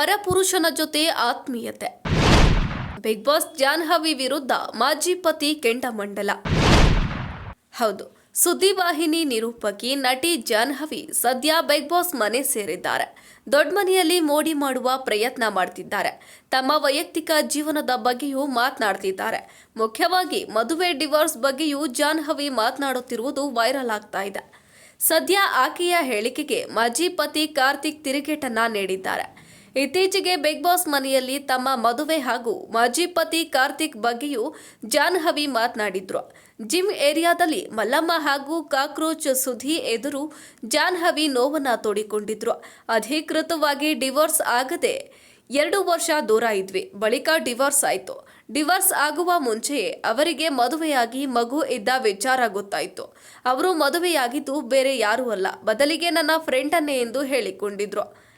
ಪರಪುರುಷನ ಜೊತೆ ಆತ್ಮೀಯತೆ. Big boss Janhvi ವಿರುದ್ಧ ಮಾಜಿ ಪತಿ ಕೆಂಡಮಂಡಲ. ಹೌದು, ಸುದ್ದಿವಾಹಿನಿ ನಿರೂಪಕಿ ನಟಿ ಜಾನ್ಹವಿ ಸದ್ಯ ಬಿಗ್ ಬಾಸ್ ಮನೆ ಸೇರಿದ್ದಾರೆ. ದೊಡ್ಡ ಮನೆಯಲ್ಲಿ ಮೋಡಿ ಮಾಡುವ ಪ್ರಯತ್ನ ಮಾಡ್ತಿದ್ದಾರೆ. ತಮ್ಮ ವೈಯಕ್ತಿಕ ಜೀವನದ ಬಗ್ಗೆಯೂ ಮಾತನಾಡ್ತಿದ್ದಾರೆ. ಮುಖ್ಯವಾಗಿ ಮದುವೆ, ಡಿವೋರ್ಸ್ ಬಗ್ಗೆಯೂ ಜಾನ್ಹವಿ ಮಾತನಾಡುತ್ತಿರುವುದು ವೈರಲ್ ಆಗ್ತಾ ಇದೆ. ಸದ್ಯ ಆಕೆಯ ಹೇಳಿಕೆಗೆ ಮಾಜಿ ಪತಿ ಕಾರ್ತಿಕ್ ತಿರುಗೇಟನ್ನ ನೀಡಿದ್ದಾರೆ. ಇತ್ತೀಚೆಗೆ ಬಿಗ್ ಬಾಸ್ ಮನೆಯಲ್ಲಿ ತಮ್ಮ ಮದುವೆ ಹಾಗೂ ಮಾಜಿ ಪತಿ ಕಾರ್ತಿಕ್ ಬಗ್ಗೆಯೂ ಜಾನ್ಹವಿ ಮಾತನಾಡಿದ್ರು. ಜಿಮ್ ಏರಿಯಾದಲ್ಲಿ ಮಲ್ಲಮ್ಮ ಹಾಗೂ ಕಾಕ್ರೋಚ್ ಸುಧಿ ಎದುರು ಜಾನ್ಹವಿ ನೋವನ್ನ ತೋಡಿಕೊಂಡಿದ್ರು. ಅಧಿಕೃತವಾಗಿ ಡಿವೋರ್ಸ್ ಆಗದೆ ಎರಡು ವರ್ಷ ದೂರ ಇದ್ವಿ. ಬಳಿಕ ಡಿವೋರ್ಸ್ ಆಯಿತು. ಡಿವೋರ್ಸ್ ಆಗುವ ಮುಂಚೆಯೇ ಅವರಿಗೆ ಮದುವೆಯಾಗಿ ಮಗು ಇದ್ದ ವಿಚಾರ ಗೊತ್ತಾಯಿತು. ಅವರು ಮದುವೆಯಾಗಿದ್ದು ಬೇರೆ ಯಾರೂ ಅಲ್ಲ. ಬದಲಿಗೆ ನನ್ನ ಫ್ರೆಂಡನ್ನೇ ಎಂದು ಹೇಳಿಕೊಂಡಿದ್ರು.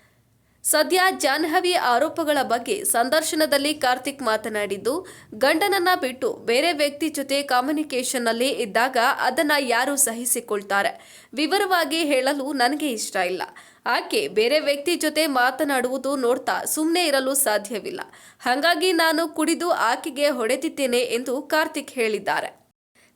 ಸದ್ಯ ಜಾಹ್ನವಿ ಆರೋಪಗಳ ಬಗ್ಗೆ ಸಂದರ್ಶನದಲ್ಲಿ ಕಾರ್ತಿಕ್ ಮಾತನಾಡಿದ್ದು, ಗಂಡನನ್ನ ಬಿಟ್ಟು ಬೇರೆ ವ್ಯಕ್ತಿ ಜೊತೆ ಕಾಮ್ಯುನಿಕೇಷನ್ನಲ್ಲಿ ಇದ್ದಾಗ ಅದನ್ನ ಯಾರು ಸಹಿಸಿಕೊಳ್ತಾರೆ? ವಿವರವಾಗಿ ಹೇಳಲು ನನಗೆ ಇಷ್ಟ ಇಲ್ಲ. ಆಕೆ ಬೇರೆ ವ್ಯಕ್ತಿ ಜೊತೆ ಮಾತನಾಡುವುದು ನೋಡ್ತಾ ಸುಮ್ಮನೆ ಇರಲು ಸಾಧ್ಯವಿಲ್ಲ. ಹಾಗಾಗಿ ನಾನು ಕುಡಿದು ಆಕೆಗೆ ಹೊಡೆದಿದ್ದೇನೆ ಎಂದು ಕಾರ್ತಿಕ್ ಹೇಳಿದ್ದಾರೆ.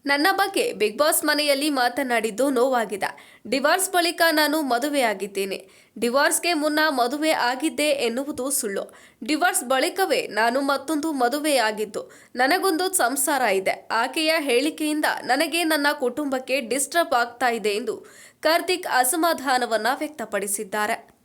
ನನ್ನ ಬಗ್ಗೆ ಬಿಗ್ ಬಾಸ್ ಮನೆಯಲ್ಲಿ ಮಾತನಾಡಿದ್ದು ನೋವಾಗಿದೆ. ಡಿವಾರ್ಸ್ ಬಳಿಕ ನಾನು ಮದುವೆಯಾಗಿದ್ದೇನೆ. ಡಿವಾರ್ಸ್ಗೆ ಮುನ್ನ ಮದುವೆ ಆಗಿದ್ದೆ ಎನ್ನುವುದು ಸುಳ್ಳು. ಡಿವಾರ್ಸ್ ಬಳಿಕವೇ ನಾನು ಮತ್ತೊಂದು ಮದುವೆಯಾಗಿದ್ದು. ನನಗೊಂದು ಸಂಸಾರ ಇದೆ. ಆಕೆಯ ಹೇಳಿಕೆಯಿಂದ ನನಗೆ ನನ್ನ ಕುಟುಂಬಕ್ಕೆ ಡಿಸ್ಟರ್ಬ್ ಆಗ್ತಾ ಇದೆ ಎಂದು ಕಾರ್ತಿಕ್ ಅಸಮಾಧಾನವನ್ನು ವ್ಯಕ್ತಪಡಿಸಿದ್ದಾರೆ.